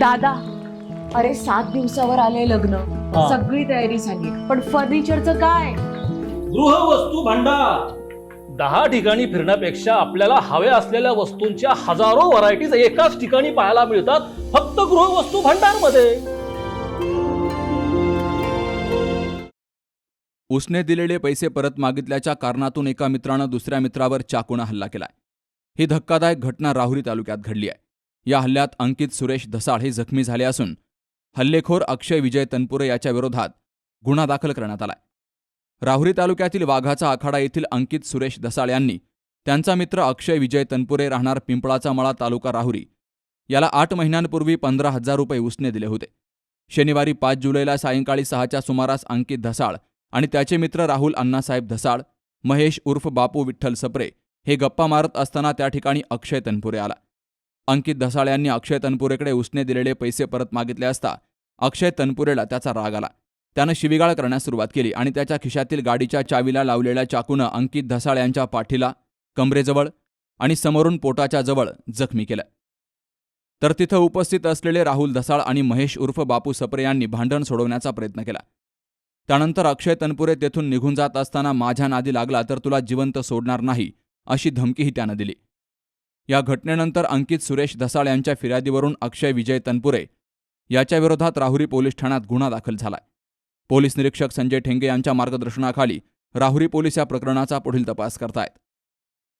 दादा अरे सात दिवसावर आले लग्न. हा. सगळी तयारी झाली. पण फर्निचरचं काय? गृहवस्तू भांडार. दहा ठिकाणी फिरण्यापेक्षा आपल्याला हव्या असलेल्या वस्तूंच्या हजारो व्हरायटीज एकाच ठिकाणी पाहायला मिळतात फक्त गृहवस्तू भांडारमध्ये उसने दिलेले पैसे परत मागितल्याच्या कारणातून एका मित्रानं दुसऱ्या मित्रावर चाकूनं हल्ला केलाय. ही धक्कादायक घटना राहुरी तालुक्यात घडली आहे. या हल्ल्यात अंकित सुरेश धसाळ हे जखमी झाले असून हल्लेखोर अक्षय विजय तनपुरे याच्या विरोधात गुन्हा दाखल करण्यात आलाय. राहुरी तालुक्यातील वाघाचा आखाडा येथील अंकित सुरेश धसाळ यांनी त्यांचा मित्र अक्षय विजय तनपुरे राहणार पिंपळाचा मळा तालुका राहुरी. याला आठ महिन्यांपूर्वी पंधरा हजार रुपये उसने दिले होते. शनिवारी पाच जुलैला सायंकाळी सहाच्या सुमारास अंकित धसाळ आणि त्याचे मित्र राहुल अण्णासाहेब धसाळ महेश उर्फ बापू विठ्ठल सप्रे हे गप्पा मारत असताना त्या ठिकाणी अक्षय तनपुरे आला. अंकित धसाळ यांनी अक्षय तनपुरेकडे उसने दिलेले पैसे परत मागितले असता अक्षय तनपुरेला त्याचा राग आला. त्यानं शिवीगाळ करण्यास सुरुवात केली आणि त्याच्या खिशातील गाडीच्या चावीला लावलेल्या चाकूनं अंकित धसाळ यांच्या पाठीला कमरेजवळ आणि समोरून पोटाच्या जवळ जखमी केलं. तर तिथं उपस्थित असलेले राहुल धसाळ आणि महेश उर्फ बापू सप्रे यांनी भांडण सोडवण्याचा प्रयत्न केला. त्यानंतर अक्षय तनपुरे तेथून निघून जात असताना माझ्या नादी लागला तर तुला जिवंत सोडणार नाही अशी धमकीही त्यानं दिली. या घटनेनंतर अंकित सुरेश धसाळ यांच्या फिर्यादीवरून अक्षय विजय तनपुरे याच्या विरोधात राहुरी पोलीस ठाण्यात गुन्हा दाखल झालाय. पोलीस निरीक्षक संजय ठेंगे यांच्या मार्गदर्शनाखाली राहुरी पोलीस या प्रकरणाचा पुढील तपास करतायत.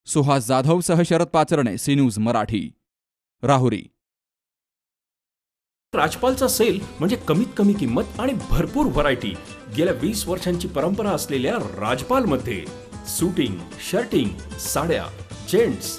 सुहास जाधवसह शरद पाचरणे सी न्यूज मराठी. राहुरी. राजपालचा सेल म्हणजे कमीत कमी किंमत आणि भरपूर व्हरायटी. गेल्या वीस वर्षांची परंपरा असलेल्या राजपालमध्ये सुटिंग शर्टिंग साड्या जेंट्स